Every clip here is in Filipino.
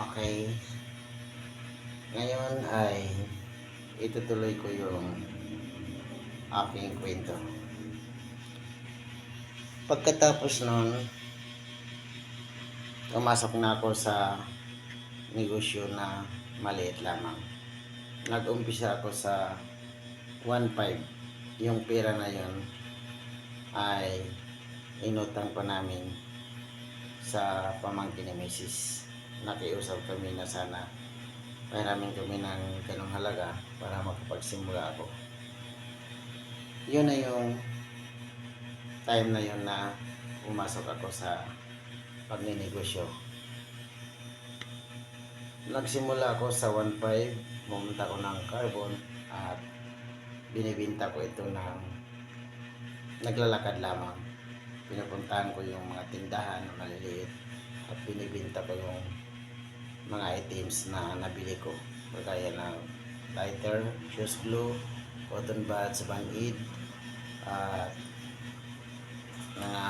Okay. Ngayon ay itutuloy ko yung aking kwento. Pagkatapos nun, pumasok na ako sa negosyo na maliit lamang. Nag-umpisa ako sa 1.5. Yung pera na yun ay inutang pa namin sa pamangkin ni Mrs. Nakiusap kami na sana pahiramin kami ng ganong halaga para makapagsimula ako. Yun na yung time na yun na pumasok ako sa pagninegosyo. Nagsimula ako sa 1.5, pumunta ko ng carbon at binibinta ko ito ng naglalakad lamang. Pinupuntahan ko yung mga tindahan na maliliit at binibinta ko yung mga items na nabili ko. Kagaya ng lighter, shoes glue, cotton buds, band-aid, at mga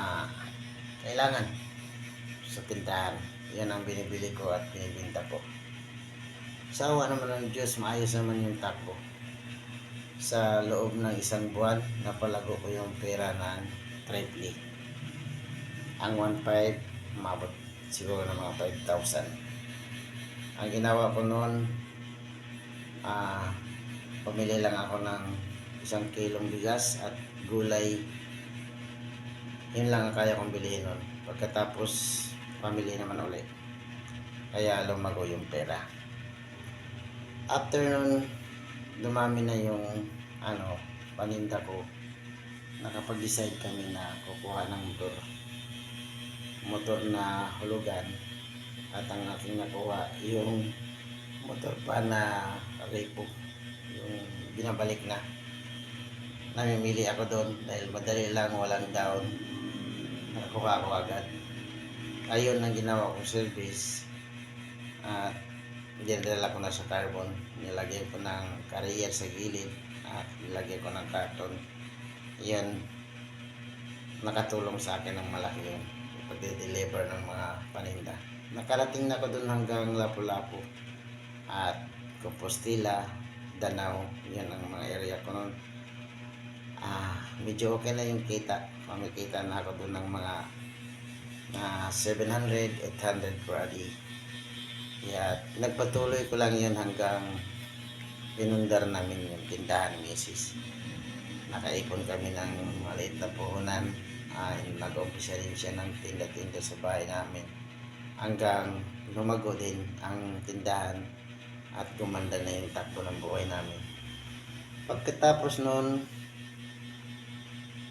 kailangan sa tindahan. Yan ang binibili ko at binibinta ko. Sa naman ng Diyos, maayos naman yung takbo. Sa loob ng isang buwan, napalago ko yung pera ng triple. Ang 1.5, umabot siguro ng mga 5,000. Ang ginawa ko noon, ah, pumili lang ako ng isang kilong bigas at gulay. Yun lang ang kaya kong bilhin noon. Pagkatapos, pamili naman ulit. Kaya lumago yung pera. After nun, dumami na yung ano, paninda ko. Nakapag-decide kami na kukuha ng motor. Motor na hulugan. At ang aking nakuha, yung motor pa na repo. Yung binabalik na. Namimili ako doon dahil madali lang, walang down. Nakuha ko agad. Ayun ang ginawa kong service. At dinadala ko na sa carbon. Nilagay ko ng carrier sa gilid at nilagay ko ng karton. Yan nakatulong sa akin ng malaki yung pagde-deliver ng mga paninda. Nakarating na ako doon hanggang Lapu-Lapu at Compostela, Danau, yan ang mga area ko noon. Ah, medyo okay na yung kita. Kumikita na ako doon ng mga na 700, 800 per day. Kaya nagpatuloy ko lang yun hanggang pinundar namin yung tindahan misis. Nakaipon kami ng maliit na puhunan. Ay, nag-umpisa rin siya ng tinda-tinda sa bahay namin. Hanggang lumago din ang tindahan at gumanda na yung takbo ng buhay namin. Pagkatapos noon,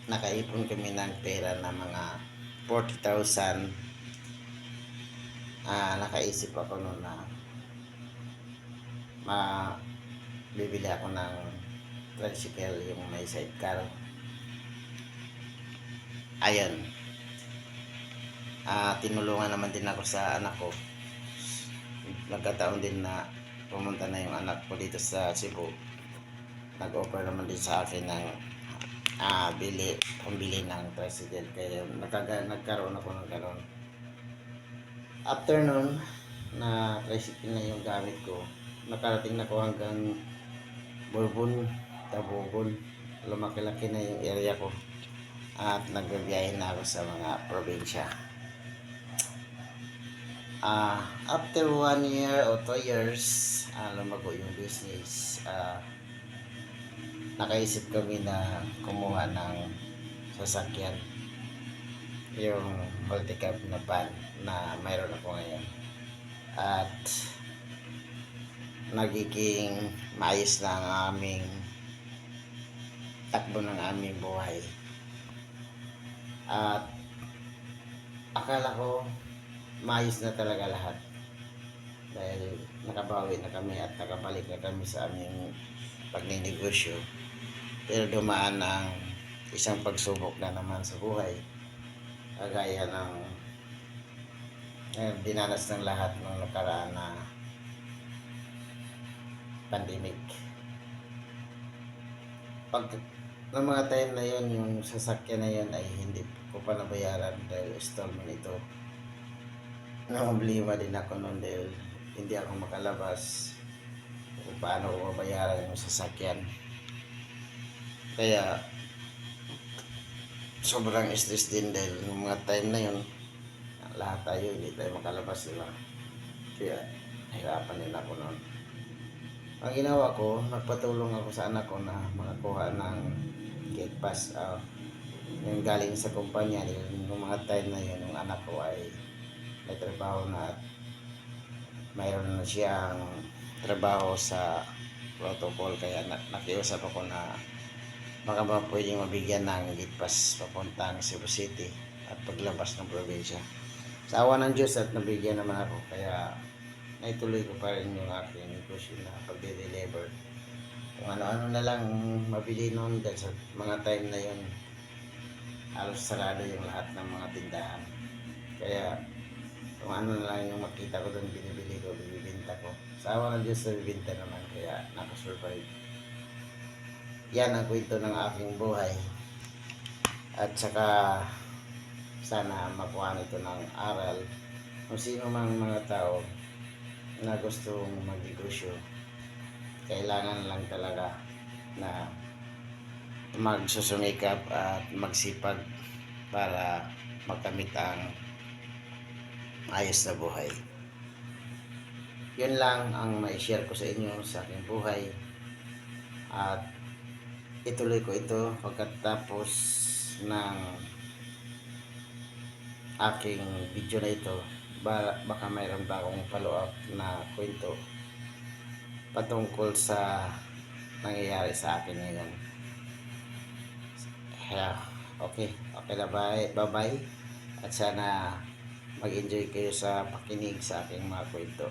nakaipon kami ng pera na mga 40,000 ah nakaisip ako noon na ma bibili ako ng tricycle yung may sidecar. Ayun ah tinulungan naman din ako sa anak ko. Nagkataon din na pumunta na yung anak ko dito sa Cebu. Nag-offer naman din sa akin ng ah bili pambili ng tricycle. Kaya nagkaga, nagkaroon ako ng gano'n. After nun na tricycle na yung gamit ko nakarating na ko hanggang Bourbon, Tabogon lumaki-laki na yung area ko. At nagbibiyahe na ako sa mga probinsya ah after one year or two years ah, lumago yung business. Ah nakaisip kami na kumuha ng sasakyan. Yung multi-cab na van na mayroon ako ngayon. At nagiging maayos na ang aming takbo ng aming buhay. At akala ko maayos na talaga lahat. Dahil nakabawi na kami at nakabalik na kami sa aming pagninegosyo pero dumaan ang isang pagsubok na naman sa buhay. Kagaya ng eh, dinanas ng lahat ng nakaraan na pandemic. Pag ng mga time na yon yung sasakyan na yon ay hindi ko pa nabayaran dahil installment ito na problema din ako noon dahil hindi ako makalabas kung paano ko mabayaran yung sasakyan. Kaya sobrang stress din dahil yung mga time na yun lahat tayo hindi tayo makalabas diba kaya hirapan din ako noon ang ginawa ko nagpatulong ako sa anak ko na makakuha ng gate pass. Ah, yung galing sa kumpanya yung mga time na yun yung anak ko ay may trabaho na at mayroon na siyang trabaho sa protocol kaya na, nakiusap ako na baka ba pwedeng mabigyan ng pass papuntang Cebu City at paglabas ng probinsya. Sa awa ng Diyos at nabigyan naman ako kaya naituloy ko pa rin yung aking negosyo na pagde-deliver. Kung ano-ano na lang mabili noon dahil sa mga time na yun halos sarado yung lahat ng mga tindahan. Kaya kung ano na lang yung makita ko doon binibili ko, binibinta ko. Sa awa ng Diyos nabibinta naman kaya nakasurvive. Yan ang kwento ng aking buhay. At saka sana makuha nito ng aral. Kung sino mang mga tao na gustong magnegosyo kailangan lang talaga na magsusumikap at magsipag para magkamit ang ayos na buhay. Yun lang ang mai-share ko sa inyo sa aking buhay. At ituloy ko ito pagkatapos ng aking video na ito. Ba, baka mayroon pa akong follow up na kwento patungkol sa nangyayari sa akin ngayon. Yeah, okay. Okay na bye. Bye bye at sana mag enjoy kayo sa pakinig sa aking mga kwento